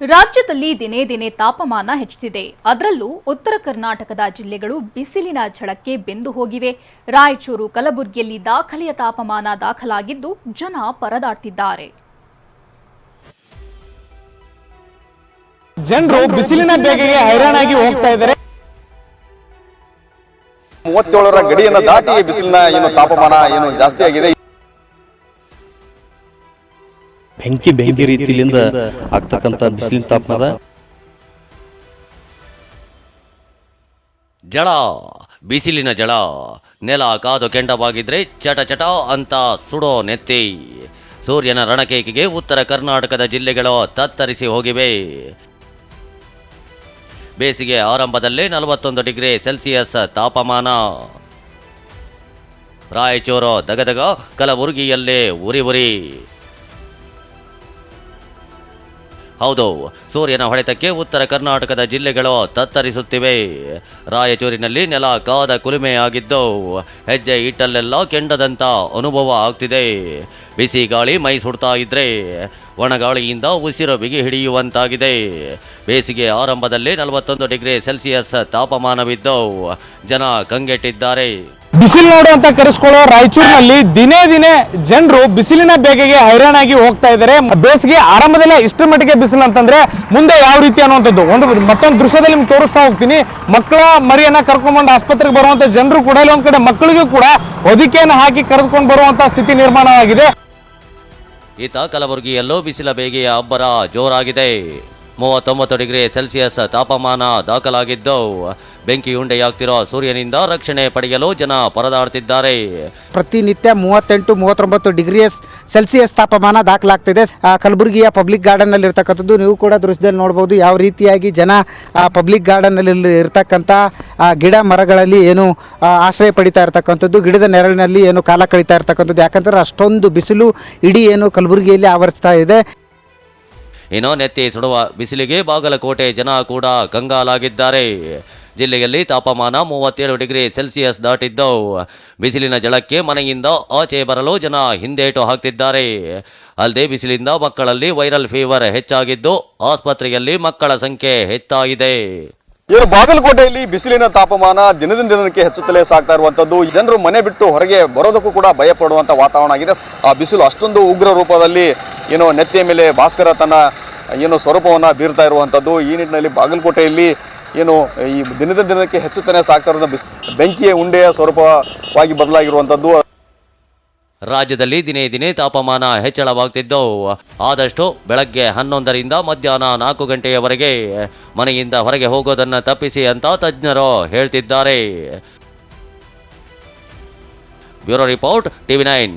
ರಾಜ್ಯದಲ್ಲಿ ದಿನೇ ದಿನೇ ತಾಪಮಾನ ಹೆಚ್ಚುತ್ತಿದೆ ಅದರಲ್ಲೂ ಉತ್ತರ ಕರ್ನಾಟಕದ ಜಿಲ್ಲೆಗಳು ಬಿಸಿಲಿನ ಝಳಕ್ಕೆ ಬೆಂದು ಹೋಗಿವೆ. ರಾಯಚೂರು ಕಲಬುರಗಿಯಲ್ಲಿ ದಾಖಲೆಯ ತಾಪಮಾನ ದಾಖಲಾಗಿದ್ದು ಜನ ಪರದಾಡ್ತಿದ್ದಾರೆ. ಜನರು ಬಿಸಿಲಿನ ಬೇಗೆಗೆ ಹೈರಾಣಾಗಿ ಹೋಗ್ತಾ ಇದ್ದಾರೆ. ಮೂವತ್ತೇಳರ ಗಡಿಯನ್ನು ದಾಟಿ ಬಿಸಿಲಿನ ಏನು ತಾಪಮಾನ ಏನು ಜಾಸ್ತಿ ಆಗಿದೆ. ಬೆಂಕಿ ಬೆಂಕಿ ರೀತಿಯಿಂದ ಆಗ್ತಕ್ಕಂಥ ಬಿಸಿಲಿನ ತಾಪಮಾನ. ಜಳ, ಬಿಸಿಲಿನ ಜಳ, ನೆಲ ಕಾದು ಕೆಂಡವಾಗಿದ್ರೆ ಚಟ ಚಟ ಅಂತ ಸುಡೋ ನೆತ್ತಿ. ಸೂರ್ಯನ ರಣಕೇಕಿಗೆ ಉತ್ತರ ಕರ್ನಾಟಕದ ಜಿಲ್ಲೆಗಳು ತತ್ತರಿಸಿ ಹೋಗಿವೆ. ಬೇಸಿಗೆ ಆರಂಭದಲ್ಲೇ ನಲವತ್ತೊಂದು ಡಿಗ್ರಿ ಸೆಲ್ಸಿಯಸ್ ತಾಪಮಾನ. ರಾಯಚೂರು ದಗದಗ, ಕಲಬುರಗಿಯಲ್ಲೇ ಉರಿ ಉರಿ. ಹೌದು, ಸೂರ್ಯನ ಹೊಡೆತಕ್ಕೆ ಉತ್ತರ ಕರ್ನಾಟಕದ ಜಿಲ್ಲೆಗಳು ತತ್ತರಿಸುತ್ತಿವೆ. ರಾಯಚೂರಿನಲ್ಲಿ ನೆಲ ಕಾದ ಕುಲುಮೆಯಾಗಿದ್ದು, ಹೆಜ್ಜೆ ಇಟ್ಟಲ್ಲೆಲ್ಲ ಕೆಂಡದಂತ ಅನುಭವ ಆಗ್ತಿದೆ. ಬಿಸಿ ಗಾಳಿ ಮೈ ಸುಡ್ತಾ ಇದ್ರೆ ಒಣಗಾಳಿಯಿಂದ ಉಸಿರು ಬಿಗಿ ಹಿಡಿಯುವಂತಾಗಿದೆ. ಬೇಸಿಗೆ ಆರಂಭದಲ್ಲಿ ನಲವತ್ತೊಂದು ಡಿಗ್ರಿ ಸೆಲ್ಸಿಯಸ್ ತಾಪಮಾನವಿದ್ದು, ಜನ ಕಂಗೆಟ್ಟಿದ್ದಾರೆ. ಬಿಸಿಲು ನೋಡು ಅಂತ ಕರೆಸ್ಕೊಳ್ಳೋ ರಾಯಚೂರಿನಲ್ಲಿ ದಿನೇ ದಿನೇ ಜನರು ಬಿಸಿಲಿನ ಬೇಗೆಗೆ ಹೈರಾಣಾಗಿ ಹೋಗ್ತಾ ಇದ್ದಾರೆ. ಬೇಸಿಗೆ ಆರಂಭದಲ್ಲೇ ಇಷ್ಟರ ಮಟ್ಟಿಗೆ ಬಿಸಿಲು ಅಂತಂದ್ರೆ ಮುಂದೆ ಯಾವ ರೀತಿ ಅನ್ನುವಂಥದ್ದು? ಒಂದು ಮತ್ತೊಂದು ದೃಶ್ಯದಲ್ಲಿ ನಿಮ್ಗೆ ತೋರಿಸ್ತಾ ಹೋಗ್ತೀನಿ. ಮಕ್ಕಳ ಮರಿಯನ್ನ ಕರ್ಕೊಂಡ್ಬಂದು ಆಸ್ಪತ್ರೆಗೆ ಬರುವಂತ ಜನರು ಕೂಡ ಇಲ್ಲಿ, ಒಂದ್ ಕಡೆ ಮಕ್ಕಳಿಗೂ ಕೂಡ ಹೊದಿಕೆಯನ್ನು ಹಾಕಿ ಕರೆದುಕೊಂಡು ಬರುವಂತ ಸ್ಥಿತಿ ನಿರ್ಮಾಣವಾಗಿದೆ. ಈತ ಕಲಬುರಗಿಯಲ್ಲೂ ಬಿಸಿಲ ಬೇಗೆಯ ಅಬ್ಬರ ಜೋರಾಗಿದೆ. ಮೂವತ್ತೊಂಬತ್ತು ಡಿಗ್ರಿ ಸೆಲ್ಸಿಯಸ್ ತಾಪಮಾನ ದಾಖಲಾಗಿದ್ದು ಬೆಂಕಿ ಉಂಡೆಯಾಗ್ತಿರೋ ಸೂರ್ಯನಿಂದ ರಕ್ಷಣೆ ಪಡೆಯಲು ಜನ ಪರದಾಡ್ತಿದ್ದಾರೆ ಪ್ರತಿನಿತ್ಯ ಮೂವತ್ತೆಂಟು ಮೂವತ್ತೊಂಬತ್ತು ಡಿಗ್ರಿ ಸೆಲ್ಸಿಯಸ್ ತಾಪಮಾನ ದಾಖಲಾಗ್ತಿದೆ. ಕಲಬುರಗಿಯ ಪಬ್ಲಿಕ್ ಗಾರ್ಡನ್ನಲ್ಲಿ ಇರ್ತಕ್ಕಂಥದ್ದು ನೀವು ಕೂಡ ದೃಶ್ಯದಲ್ಲಿ ನೋಡಬಹುದು ಯಾವ ರೀತಿಯಾಗಿ ಜನ ಆ ಪಬ್ಲಿಕ್ ಗಾರ್ಡನ್ನಲ್ಲಿ ಆ, ಗಿಡ ಮರಗಳಲ್ಲಿ ಏನು ಆಶ್ರಯ ಪಡಿತಾ ಇರತಕ್ಕಂಥದ್ದು ಗಿಡದ ನೆರಳಿನಲ್ಲಿ ಏನು ಕಾಲ ಕಳೀತಾ ಇರತಕ್ಕಂಥದ್ದು ಯಾಕಂದ್ರೆ ಅಷ್ಟೊಂದು ಬಿಸಿಲು ಇಡೀ ಏನು ಕಲಬುರಗಿಯಲ್ಲಿ ಆವರಿಸ್ತಾ ಇದೆ. ಇನ್ನು ನೆತ್ತಿ ಸುಡುವ ಬಿಸಿಲಿಗೆ ಬಾಗಲಕೋಟೆ ಜನ ಕೂಡ ಕಂಗಾಲಾಗಿದ್ದಾರೆ. ಜಿಲ್ಲೆಯಲ್ಲಿ ತಾಪಮಾನ ಮೂವತ್ತೇಳು ಡಿಗ್ರಿ ಸೆಲ್ಸಿಯಸ್ ದಾಟಿದ್ದು. ಬಿಸಿಲಿನ ಜಳಕ್ಕೆ ಮನೆಯಿಂದ ಆಚೆ ಬರಲು ಜನ ಹಿಂದೇಟು ಹಾಕ್ತಿದ್ದಾರೆ. ಅಲ್ಲದೆ ಬಿಸಿಲಿಂದ ಮಕ್ಕಳಲ್ಲಿ ವೈರಲ್ ಫೀವರ್ ಹೆಚ್ಚಾಗಿದ್ದು, ಆಸ್ಪತ್ರೆಯಲ್ಲಿ ಮಕ್ಕಳ ಸಂಖ್ಯೆ ಹೆಚ್ಚಾಗಿದೆ. ಇವರು ಬಾಗಲಕೋಟೆಯಲ್ಲಿ ಬಿಸಿಲಿನ ತಾಪಮಾನ ದಿನದಿಂದ ದಿನಕ್ಕೆ ಹೆಚ್ಚುತ್ತಲೇ ಸಾಗ್ತಾ ಇರುವಂತದ್ದು ಜನರು ಮನೆ ಬಿಟ್ಟು ಹೊರಗೆ ಬರೋದಕ್ಕೂ ಕೂಡ ಭಯ ಪಡುವಂತ ವಾತಾವರಣ ಆಗಿದೆ. ಆ ಬಿಸಿಲು ಅಷ್ಟೊಂದು ಉಗ್ರ ರೂಪದಲ್ಲಿ ಏನೋ ನೆತ್ತಿಯ ಮೇಲೆ ಭಾಸ್ಕರ ತನ್ನ ಏನೋ ಸ್ವರೂಪವನ್ನು ಬೀರ್ತಾ ಇರುವಂತದ್ದು ಈ ನಿಟ್ಟಿನಲ್ಲಿ ಬಾಗಲಕೋಟೆಯಲ್ಲಿ ಏನು ಈ ದಿನದ ದಿನಕ್ಕೆ ಹೆಚ್ಚುತ್ತಾನೆ ಸಾಕ್ತಾ ಇರೋ ಬಿಸ್, ಬೆಂಕಿಯ ಉಂಡೆಯ ಸ್ವರೂಪವಾಗಿ ಬದಲಾಗಿರುವಂಥದ್ದು. ರಾಜ್ಯದಲ್ಲಿ ದಿನೇ ದಿನೇ ತಾಪಮಾನ ಹೆಚ್ಚಳವಾಗ್ತಿದ್ದು. ಆದಷ್ಟು ಬೆಳಗ್ಗೆ ಹನ್ನೊಂದರಿಂದ ಮಧ್ಯಾಹ್ನ ನಾಲ್ಕು ಗಂಟೆಯವರೆಗೆ ಮನೆಯಿಂದ ಹೊರಗೆ ಹೋಗೋದನ್ನು ತಪ್ಪಿಸಿ ಅಂತ ತಜ್ಞರು ಹೇಳ್ತಿದ್ದಾರೆ. Bureau report TV nine.